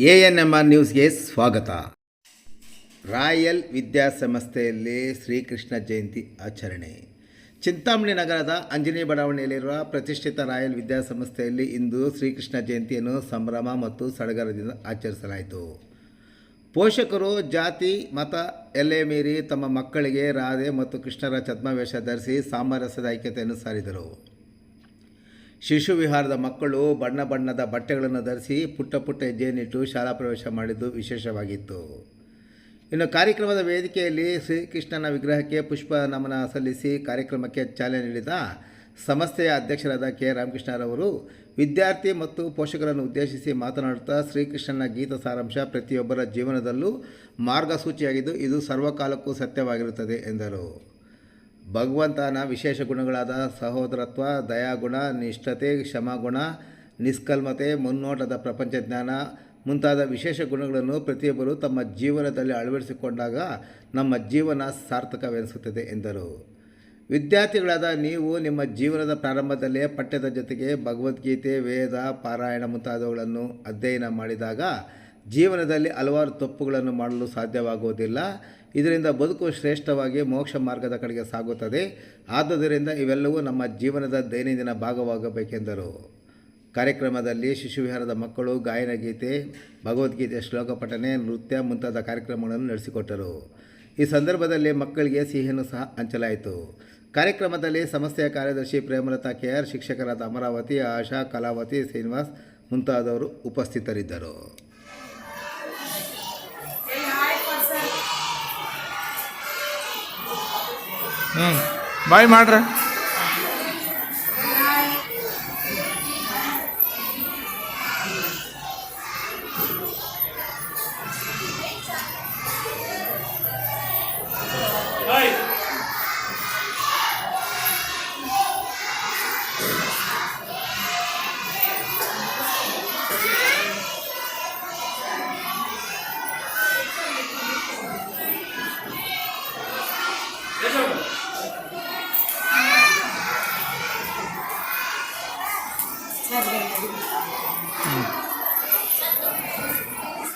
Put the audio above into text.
A N M R ನ್ಯೂಸ್ಗೆ ಸ್ವಾಗತ. Royal ವಿದ್ಯಾಸಂಸ್ಥೆಯಲ್ಲಿ Shrikrishna ಜಯಂತಿ ಆಚರಣೆ. ಚಿಂತಾಮಣಿ ನಗರದ ಅಂಜನಿ ಬಡಾವಣೆಯಲ್ಲಿರುವ ಪ್ರತಿಷ್ಠಿತ ರಾಯಲ್ ವಿದ್ಯಾಸಂಸ್ಥೆಯಲ್ಲಿ ಇಂದು ಶ್ರೀಕೃಷ್ಣ ಜಯಂತಿಯನ್ನು ಸಂಭ್ರಮ ಮತ್ತು ಸಡಗರದಿಂದ ಆಚರಿಸಲಾಯಿತು. ಪೋಷಕರು, ಜಾತಿ, ಮತ ಎಲ್ಲೆ ಮೀರಿ ತಮ್ಮ ಮಕ್ಕಳಿಗೆ ರಾಧೆ ಮತ್ತು ಕೃಷ್ಣರ ಛದ್ಮವೇಷ ಧರಿಸಿ ಸಾಮರಸ್ಯದ ಐಕ್ಯತೆಯನ್ನು ಸಾರಿದರು. ಶಿಶು ವಿಹಾರದ ಮಕ್ಕಳು ಬಣ್ಣ ಬಣ್ಣದ ಬಟ್ಟೆಗಳನ್ನು ಧರಿಸಿ ಪುಟ್ಟ ಪುಟ್ಟ ಹೆಜ್ಜೆಯನ್ನಿಟ್ಟು ಶಾಲಾ ಪ್ರವೇಶ ಮಾಡಿದ್ದು ವಿಶೇಷವಾಗಿತ್ತು. ಇನ್ನು ಕಾರ್ಯಕ್ರಮದ ವೇದಿಕೆಯಲ್ಲಿ ಶ್ರೀಕೃಷ್ಣನ ವಿಗ್ರಹಕ್ಕೆ ಪುಷ್ಪ ನಮನ ಸಲ್ಲಿಸಿ ಕಾರ್ಯಕ್ರಮಕ್ಕೆ ಚಾಲನೆ ನೀಡಿದ ಸಂಸ್ಥೆಯ ಅಧ್ಯಕ್ಷರಾದ ಕೆ. ರಾಮಕೃಷ್ಣರವರು ವಿದ್ಯಾರ್ಥಿ ಮತ್ತು ಪೋಷಕರನ್ನು ಉದ್ದೇಶಿಸಿ ಮಾತನಾಡುತ್ತಾ ಶ್ರೀಕೃಷ್ಣನ ಗೀತ ಸಾರಾಂಶ ಪ್ರತಿಯೊಬ್ಬರ ಜೀವನದಲ್ಲೂ ಮಾರ್ಗಸೂಚಿಯಾಗಿದ್ದು ಇದು ಸರ್ವಕಾಲಕ್ಕೂ ಸತ್ಯವಾಗಿರುತ್ತದೆ ಎಂದರು. ಭಗವಂತನ ವಿಶೇಷ ಗುಣಗಳಾದ ಸಹೋದರತ್ವ, ದಯಾಗುಣ, ನಿಷ್ಠತೆ, ಕ್ಷಮಾಗುಣ, ನಿಷ್ಕಲ್ಮತೆ, ಮುನ್ನೋಟದ ಪ್ರಪಂಚ ಜ್ಞಾನ ಮುಂತಾದ ವಿಶೇಷ ಗುಣಗಳನ್ನು ಪ್ರತಿಯೊಬ್ಬರು ತಮ್ಮ ಜೀವನದಲ್ಲಿ ಅಳವಡಿಸಿಕೊಂಡಾಗ ನಮ್ಮ ಜೀವನ ಸಾರ್ಥಕವೆನಿಸುತ್ತದೆ ಎಂದರು. ವಿದ್ಯಾರ್ಥಿಗಳಾದ ನೀವು ನಿಮ್ಮ ಜೀವನದ ಪ್ರಾರಂಭದಲ್ಲೇ ಪಠ್ಯದ ಜೊತೆಗೆ ಭಗವದ್ಗೀತೆ, ವೇದ, ಪಾರಾಯಣ ಮುಂತಾದವುಗಳನ್ನು ಅಧ್ಯಯನ ಮಾಡಿದಾಗ ಜೀವನದಲ್ಲಿ ಹಲವಾರು ತಪ್ಪುಗಳನ್ನು ಮಾಡಲು ಸಾಧ್ಯವಾಗುವುದಿಲ್ಲ. ಇದರಿಂದ ಬದುಕು ಶ್ರೇಷ್ಠವಾಗಿ ಮೋಕ್ಷ ಮಾರ್ಗದ ಕಡೆಗೆ ಸಾಗುತ್ತದೆ. ಆದ್ದರಿಂದ ಇವೆಲ್ಲವೂ ನಮ್ಮ ಜೀವನದ ದೈನಂದಿನ ಭಾಗವಾಗಬೇಕೆಂದರು. ಕಾರ್ಯಕ್ರಮದಲ್ಲಿ ಶಿಶುವಿಹಾರದ ಮಕ್ಕಳು ಗಾಯನ ಗೀತೆ ಭಗವದ್ಗೀತೆ, ಶ್ಲೋಕ ಪಠನೆ, ನೃತ್ಯ ಮುಂತಾದ ಕಾರ್ಯಕ್ರಮಗಳನ್ನು ನಡೆಸಿಕೊಟ್ಟರು. ಈ ಸಂದರ್ಭದಲ್ಲಿ ಮಕ್ಕಳಿಗೆ ಸಿಹಿಯನ್ನು ಸಹ ಹಂಚಲಾಯಿತು. ಕಾರ್ಯಕ್ರಮದಲ್ಲಿ ಸಂಸ್ಥೆಯ ಕಾರ್ಯದರ್ಶಿ ಪ್ರೇಮಲತಾ ಕೆ ಆರ್, ಶಿಕ್ಷಕರಾದ ಅಮರಾವತಿ, ಆಶಾ, ಕಲಾವತಿ, ಶ್ರೀನಿವಾಸ್ ಮುಂತಾದವರು ಉಪಸ್ಥಿತರಿದ್ದರು. ಹ್ಞೂ ಬಾಯ್ ಮಾಡ್ರಿ. 嗯。